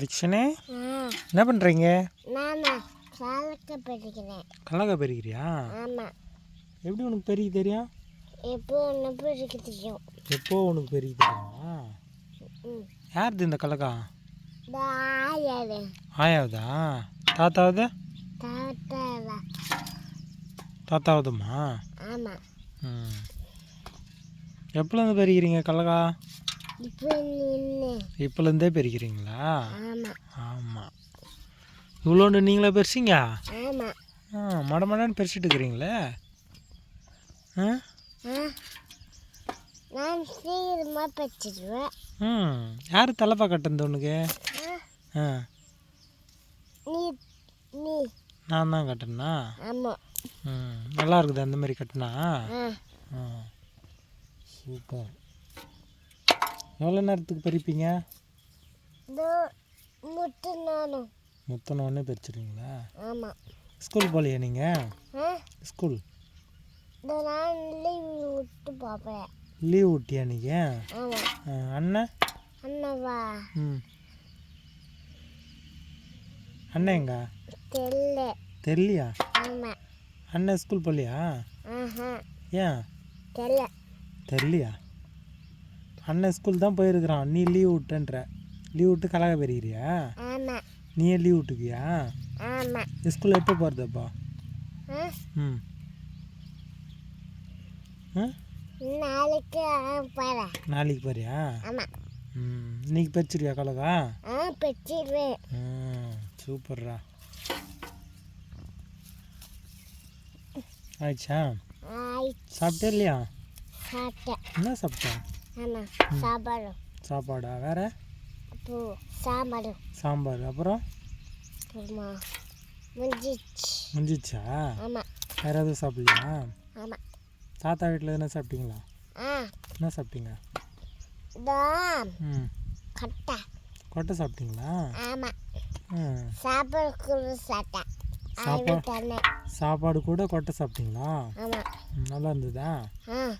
திக்ஷனே என்ன பண்ணுறீங்க கல்லக்கா பெருக்கிறியா எப்படி உனக்கு பெருகி தெரியும்? எப்போ ஒன்று பிடிக்க தெரியும். எப்போ உனக்கு பெருகி தெரியுமா? யாருது இந்த கல்லக்கா ஆயாவதா? தாத்தாவது? தாத்தாவா. தாத்தாவதுமா? எப்போலேருந்து பெருக்கிறீங்க கல்லக்கா இப்போலேருந்தே பெருக்கிறீங்களா ஆமாம் இவ்வளோண்டு நீங்களே பெருசிங்க? ஆ மட மடன்னு பெருசிட்டு இருக்கிறீங்களே ஆ. நான் சீக்கிரமாக ம். யார் தலைப்பா கட்டுறது உனக்கு? ஆ. ஆ. நீ நீ. நான் தான் கட்டுனா ஆமாம் ம். நல்லா இருக்குது அந்த மாதிரி கட்டினா? ஆ. சூப்பர். எவ்வளோ நேரத்துக்கு பறிப்பீங்க? முத்தனோடனே பறிச்சிடுவீங்களா ஆமாம் ஸ்கூல் போகலையா நீங்கள் ஸ்கூல். விட்டு பார்ப்பேன் லீவ் விட்டியா நீங்கள் ஆமாம் அண்ணன் அண்ணாவா? ம். அண்ணன் எங்க? தெரியல தெரியலையா ஆமாம் அண்ணன் ஸ்கூல் போகலையா ஏன்? தெரியல தெரியலையா அண்ணன் ஸ்கூல் தான் போயிருக்கிறான். நீ லீவ் விட்டுன்ற. லீவ் விட்டு கலக பெறுகிறியா? நீயே லீவ் விட்டுக்கியா? ஸ்கூல் எப்போ போகிறதப்பா ம். நாளைக்கு நாளைக்கு போறியா? ம். இன்னைக்கு பறிச்சிருவியா கலகா ம் சூப்பர்ரா. ஆயிடுச்சா? ஆய் சாப்பிட்டே இல்லையா? என்ன சாப்பிட்டேன் சாப்பாடு சாப்பாடா வேற? சாப்பாடு சாம்பார். அப்புறம்? முடிஞ்சிச்சு. ஆமாம் வேற எதுவும் சாப்பிடலையா? ஆமாம் தாத்தா வீட்டில் எதுனா சாப்பிட்டீங்களா? ஆ. என்ன சாப்பிட்டீங்க? கட்டை. கொட்டை சாப்பிட்டீங்களா? ஆமாம் சாப்பாடு கூட சாப்பிட்டேன். சாப்பா- அது தானே சாப்பாடு கூட கொட்டை சாப்பிட்டீங்களா? ஆமாம் நல்லா இருந்ததா? ம்.